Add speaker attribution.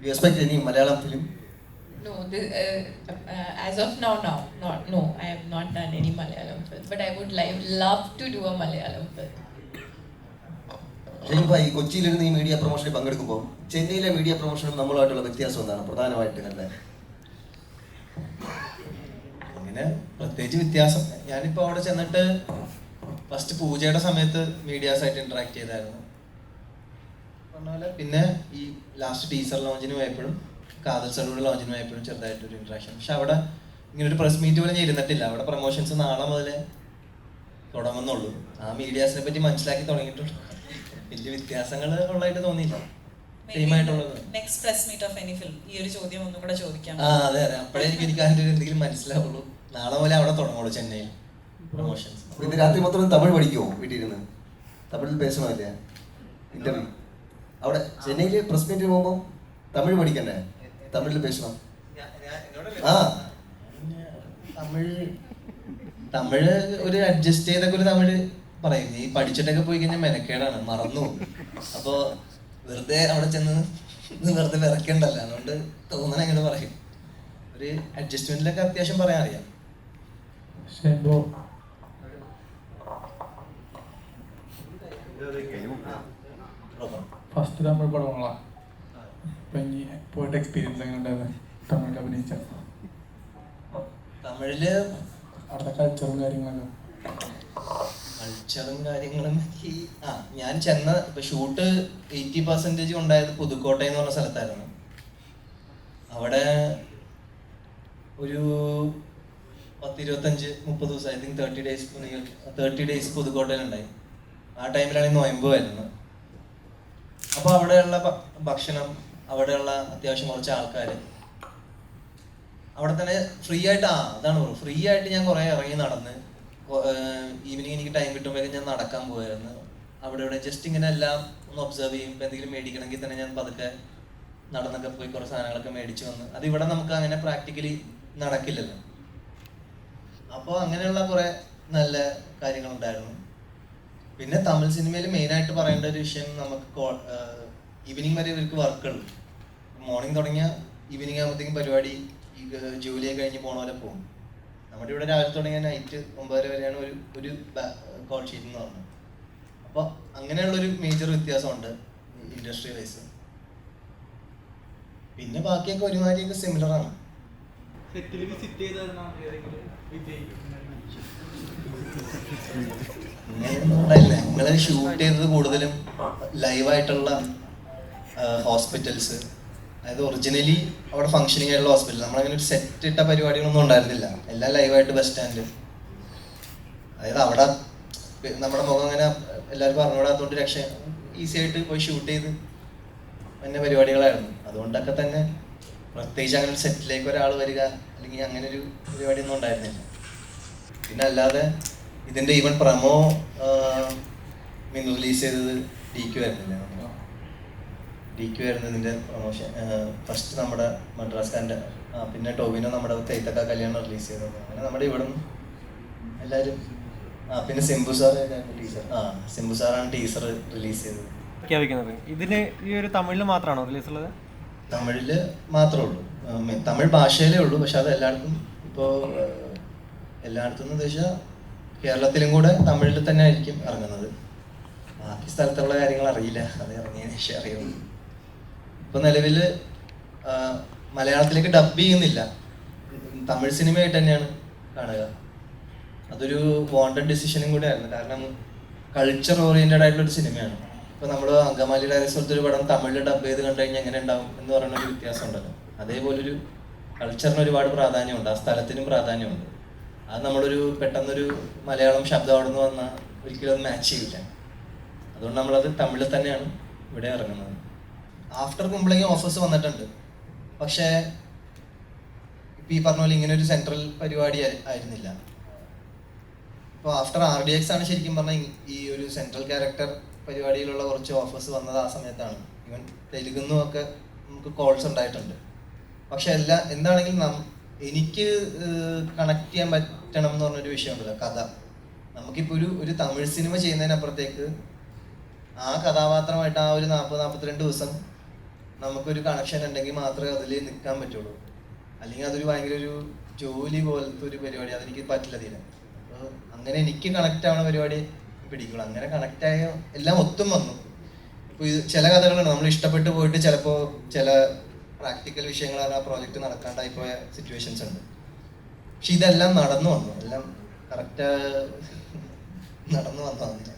Speaker 1: You expect any Malayalam film?
Speaker 2: No, the, uh, uh, as of now, no, not no. I have not done any Malayalam film, but I would like love to do a Malayalam film.
Speaker 1: ശരിക്കും ഈ കൊച്ചിയിലിരുന്ന് ഈ media പ്രൊമോഷനിൽ പങ്കെടുക്കുമ്പോൾ ചെന്നൈയിലെ media പ്രൊമോഷനും നമ്മളുമായിട്ടുള്ള വ്യത്യാസം എന്താണ് പ്രധാനമായിട്ട് അല്ലേ
Speaker 3: അങ്ങനെ പ്രത്യേകിച്ച് വ്യത്യാസം ഞാനിപ്പോൾ അവിടെ ചെന്നിട്ട് ഫസ്റ്റ് പൂജയുടെ സമയത്ത് മീഡിയാസായിട്ട് ഇന്ററാക്ട് ചെയ്തായിരുന്നു പറഞ്ഞ പോലെ പിന്നെ ഈ ലാസ്റ്റ് ടീസർ ലോഞ്ചിന് പോയപ്പോഴും കാതൽ സലൂഡ് ലോഞ്ചിന് പോയപ്പോഴും ചെറുതായിട്ടൊരു ഇൻട്രാക്ഷൻ പക്ഷെ അവിടെ ഇങ്ങനെ ഒരു പ്രസ് മീറ്റ് പോലും ഞാൻ ഇരുന്നിട്ടില്ല. അവിടെ പ്രൊമോഷൻസ് നാളെ മുതലേ തുടങ്ങുന്നുള്ളൂ. ആ മീഡിയാസിനെ പറ്റി മനസ്സിലാക്കി തുടങ്ങിയിട്ടുള്ളൂ വലിയ വ്യത്യാസങ്ങൾ ഉള്ളതായിട്ട് തോന്നിയില്ല.
Speaker 4: Next press meet of any film ഈ ഒരു ചോദ്യം ഒന്നും കൂടെ ചോദിക്കാം.
Speaker 3: ആ അതെ അതെ. അപ്പോഴേ എനിക്ക് എനിക്ക് അതിന്റെ എന്തെങ്കിലും മനസ്സിലാവുള്ളൂ. നാളെ മുതലേ അവിടെ തുടങ്ങുള്ളൂ ചെന്നൈയിൽ പ്രൊമോഷൻസ്
Speaker 1: രാത്രി മൊത്തം തമിഴ് പഠിക്കുമോ വീട്ടിലിരുന്ന്? തമിഴിൽ പേശണമല്ലേ ഇന്റർവ്യൂ അവിടെ ചെന്നൈയിൽ പ്രസ് മീറ്റിന് പോകുമ്പോൾ തമിഴ് പഠിക്കണ്ടേ? തമിഴിൽ പേശണം. ആ.
Speaker 3: തമിഴ്. തമിഴ് ഒരു അഡ്ജസ്റ്റ് ചെയ്തൊക്കെ ഒരു തമിഴ് പറയും. ഈ പഠിച്ചിട്ടൊക്കെ പോയി കഴിഞ്ഞാൽ മെനക്കേടാണ്. മറന്നു. അപ്പൊ വെറുതെ അവിടെ ചെന്ന് വെറുതെ വിറക്കണ്ടല്ലോ അതുകൊണ്ട് തോന്നണ എങ്ങനെ പറയും. ഒരു അഡ്ജസ്റ്റ്മെന്റിലൊക്കെ അത്യാവശ്യം പറയാൻ അറിയാം.
Speaker 5: ഫസ്റ്റ് തമിഴ് പടങ്ങളാണ് അപ്പം ഇനി പോയിട്ട് എക്സ്പീരിയൻസ് എങ്ങനെ ഉണ്ടായിരുന്നു തമിഴിൽ അഭിനയിച്ച.
Speaker 3: തമിഴിൽ
Speaker 5: അവിടുത്തെ കൾച്ചറും കാര്യങ്ങളൊക്കെ.
Speaker 3: കൾച്ചറും കാര്യങ്ങളും ഈ ആ ഞാൻ ചെന്ന ഇപ്പൊ ഷൂട്ട് എയ്റ്റി പെർസെന്റേജ് ഉണ്ടായത് പുതുക്കോട്ടയം എന്ന് പറഞ്ഞ സ്ഥലത്തായിരുന്നു. അവിടെ ഒരു പത്തിരുപത്തഞ്ച് മുപ്പത് ദിവസം I think thirty days thirty days പുതുക്കോട്ടയിലുണ്ടായി. ആ ടൈമിലാണ് നോയമ്പ് വരുന്നത്. അപ്പോൾ അവിടെയുള്ള ഭക്ഷണം അവിടെയുള്ള അത്യാവശ്യം കുറച്ച് ആൾക്കാർ അവിടെ തന്നെ ഫ്രീ ആയിട്ട് ആ അതാണ് ഫ്രീ ആയിട്ട് ഞാൻ കുറേ ഇറങ്ങി നടന്ന് ഈവനിങ് എനിക്ക് ടൈം കിട്ടുമ്പോഴേക്കും ഞാൻ നടക്കാൻ പോയായിരുന്നു അവിടെ ഇവിടെ ജസ്റ്റ് ഇങ്ങനെ എല്ലാം ഒന്ന് ഒബ്സർവ് ചെയ്യും. ഇപ്പം എന്തെങ്കിലും മേടിക്കണമെങ്കിൽ തന്നെ ഞാൻ പതുക്കെ നടന്നൊക്കെ പോയി കുറേ സാധനങ്ങളൊക്കെ മേടിച്ചു വന്ന്. അത് ഇവിടെ നമുക്ക് അങ്ങനെ പ്രാക്ടിക്കലി നടക്കില്ലല്ലോ. അപ്പോൾ അങ്ങനെയുള്ള കുറേ നല്ല കാര്യങ്ങളുണ്ടായിരുന്നു. പിന്നെ തമിഴ് സിനിമയിൽ മെയിനായിട്ട് പറയേണ്ട ഒരു വിഷയം നമുക്ക് ഈവനിങ് വരെ ഇവർക്ക് ഉണ്ട്. മോർണിംഗ് തുടങ്ങിയ ഈവനിങ് ആകുമ്പോഴത്തേക്കും പരിപാടി ജോലിയെ ജോലിയൊക്കെ കഴിഞ്ഞ് പോണ പോലെ പോകും. നമ്മുടെ ഇവിടെ രാവിലെ തുടങ്ങിയ നൈറ്റ് ഒമ്പതര വരെയാണ് ഒരു ഒരു കോൾ ഷീറ്റ് എന്ന് പറഞ്ഞത്. അപ്പോൾ അങ്ങനെയുള്ളൊരു മേജർ വ്യത്യാസമുണ്ട് ഇൻഡസ്ട്രി വൈസ് പിന്നെ ബാക്കിയൊക്കെ ഒരുമാതിരിയൊക്കെ സിമിലർ ആണ്.
Speaker 6: സെറ്റിൽ വിസിറ്റ്
Speaker 3: ഞങ്ങൾ ഷൂട്ട് ചെയ്തത് കൂടുതലും ലൈവായിട്ടുള്ള ഹോസ്പിറ്റൽസ് അതായത് ഒറിജിനലി അവിടെ ഫംഗ്ഷനിങ് ആയിട്ടുള്ള ഹോസ്പിറ്റൽ നമ്മളങ്ങനെ ഒരു സെറ്റ് ഇട്ട പരിപാടികളൊന്നും ഉണ്ടായിരുന്നില്ല. എല്ലാം ലൈവായിട്ട് ബസ് സ്റ്റാൻഡ് അതായത് അവിടെ നമ്മുടെ മുഖം അങ്ങനെ എല്ലാവർക്കും അറിഞ്ഞുകൂടാത്തതുകൊണ്ട് രക്ഷ ഈസി ആയിട്ട് പോയി ഷൂട്ട് ചെയ്ത് തന്നെ പരിപാടികളായിരുന്നു. അതുകൊണ്ടൊക്കെ തന്നെ പ്രത്യേകിച്ച് അങ്ങനെ ഒരു സെറ്റിലേക്ക് ഒരാൾ വരിക അല്ലെങ്കിൽ അങ്ങനെ ഒരു പരിപാടിയൊന്നും ഉണ്ടായിരുന്നില്ല. പിന്നെ അല്ലാതെ ഇതിന്റെ ഈവൻ പ്രമോ മീൻ റിലീസ് ചെയ്തത് ഡി ക്യു ആയിരുന്നില്ലേ? നമ്മൾ ഡി ക്യു ആയിരുന്നു ഇതിന്റെ പ്രൊമോഷൻ ഫസ്റ്റ് നമ്മുടെ മദ്രാസ്കാരന്റെ പിന്നെ ടോവിനോ നമ്മുടെ തേത്തക്ക കല്യാണം റിലീസ് ചെയ്തത്. അങ്ങനെ നമ്മുടെ ഇവിടെ നിന്ന് എല്ലാവരും ആ പിന്നെ സിംബു സാർ ടീച്ചർ ആ സിംബു സാറാണ് ടീച്ചർ റിലീസ് ചെയ്തത്.
Speaker 6: പ്രഖ്യാപിക്കുന്നത്. ഇതിന് ഈ ഒരു തമിഴിൽ മാത്രമാണോ റിലീസ് ഉള്ളത്?
Speaker 3: തമിഴിൽ മാത്രമേ ഉള്ളൂ. തമിഴ് ഭാഷയിലേ ഉള്ളൂ. പക്ഷെ അത് എല്ലായിടത്തും ഇപ്പോൾ എല്ലായിടത്തും എന്ന് വെച്ചാൽ കേരളത്തിലും കൂടെ തമിഴിൽ തന്നെ ആയിരിക്കും ഇറങ്ങുന്നത്. ബാക്കി സ്ഥലത്തുള്ള കാര്യങ്ങൾ അറിയില്ല. അത് ഇറങ്ങിയതിന് ശേഷം ഇപ്പൊ നിലവിൽ മലയാളത്തിലേക്ക് ഡബ് ചെയ്യുന്നില്ല. തമിഴ് സിനിമയായിട്ട് തന്നെയാണ് കാണുക. അതൊരു വോണ്ടഡ് ഡിസിഷനും കൂടെ ആയിരുന്നു. കാരണം കൾച്ചർ ഓറിയന്റഡ് ആയിട്ടുള്ള ഒരു സിനിമയാണ്. ഇപ്പൊ നമ്മൾ അങ്കമാലി ഡയറക്ടർ ഒരു പടം തമിഴിൽ ഡബ് ചെയ്ത് കണ്ടു കഴിഞ്ഞാൽ എങ്ങനെ ഉണ്ടാവും എന്ന് പറയുന്ന ഒരു വ്യത്യാസം ഉണ്ടല്ലോ. അതേപോലെ ഒരു കൾച്ചറിന് ഒരുപാട് പ്രാധാന്യമുണ്ട്. ആ സ്ഥലത്തിനും പ്രാധാന്യമുണ്ട്. അത് നമ്മളൊരു പെട്ടെന്നൊരു മലയാളം ശബ്ദം അവിടെ നിന്ന് വന്നാൽ ഒരിക്കലും മാച്ച് ചെയ്യില്ല. അതുകൊണ്ട് നമ്മളത് തമിഴിൽ തന്നെയാണ് ഇവിടെ ഇറങ്ങുന്നത്. ആഫ്റ്റർ കുമ്പളേക്ക് ഓഫേഴ്സ് വന്നിട്ടുണ്ട്. പക്ഷേ ഇപ്പം ഈ പറഞ്ഞ പോലെ ഇങ്ങനെ ഒരു സെൻട്രൽ പരിപാടി ആയി- ആയിരുന്നില്ല. ഇപ്പോൾ ആഫ്റ്റർ ആർ ഡി എക്സ് ആണ് ശരിക്കും പറഞ്ഞാൽ ഈ ഒരു സെൻട്രൽ ക്യാരക്ടർ പരിപാടിയിലുള്ള കുറച്ച് ഓഫേഴ്സ് വന്നത് ആ സമയത്താണ്. ഈവൻ തെലുഗുന്നും ഒക്കെ നമുക്ക് കോൾസ് ഉണ്ടായിട്ടുണ്ട്. പക്ഷെ എല്ലാ എന്താണെങ്കിലും നം എനിക്ക് കണക്ട് ചെയ്യാൻ പറ്റണം എന്ന് പറഞ്ഞൊരു വിഷയമുണ്ടല്ലോ കഥ. നമുക്കിപ്പോൾ ഒരു ഒരു തമിഴ് സിനിമ ചെയ്യുന്നതിനപ്പുറത്തേക്ക് ആ കഥാപാത്രമായിട്ട് ആ ഒരു നാൽപ്പത് നാൽപ്പത്തിരണ്ട് ദിവസം നമുക്കൊരു കണക്ഷൻ ഉണ്ടെങ്കിൽ മാത്രമേ അതിൽ നിൽക്കാൻ പറ്റുള്ളൂ. അല്ലെങ്കിൽ അതൊരു ഭയങ്കര ഒരു ജോലി പോലത്തെ ഒരു പരിപാടി അതെനിക്ക് പറ്റില്ല തീരെ. അങ്ങനെ എനിക്ക് കണക്റ്റ് ആവുന്ന പരിപാടി പിടിക്കുള്ളൂ. അങ്ങനെ കണക്റ്റ് ആയ എല്ലാം ഒത്തും വന്നു. ഇപ്പോൾ ഇത് ചില കഥകളാണ് നമ്മൾ ഇഷ്ടപ്പെട്ട് പോയിട്ട് ചിലപ്പോൾ ചില പ്രാക്ടിക്കൽ വിഷയങ്ങളാണ് ആ പ്രോജക്റ്റ് നടക്കാണ്ടായി പോയ സിറ്റുവേഷൻസ് ഉണ്ട്. പക്ഷെ ഇതെല്ലാം നടന്നു വന്നു. എല്ലാം കറക്റ്റ് നടന്നു വന്നതാണ്.